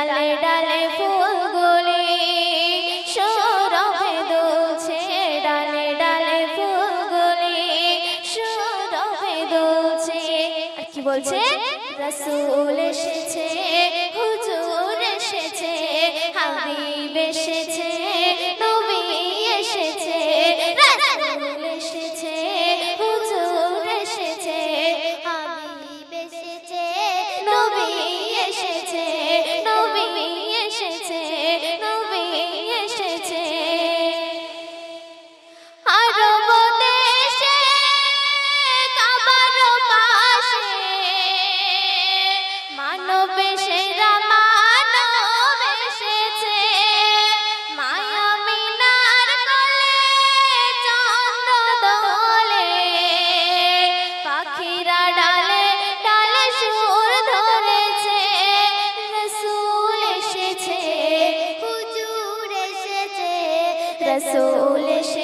ডালে ডালে ফুলগুলি সৌরভে দুলছে, ডালে ডালে ফুলগুলি সৌরভে দুলছে। আর কি বলছে? রসুল এসেছে, হুজুর এসেছে, হাবিব এসেছে রসুল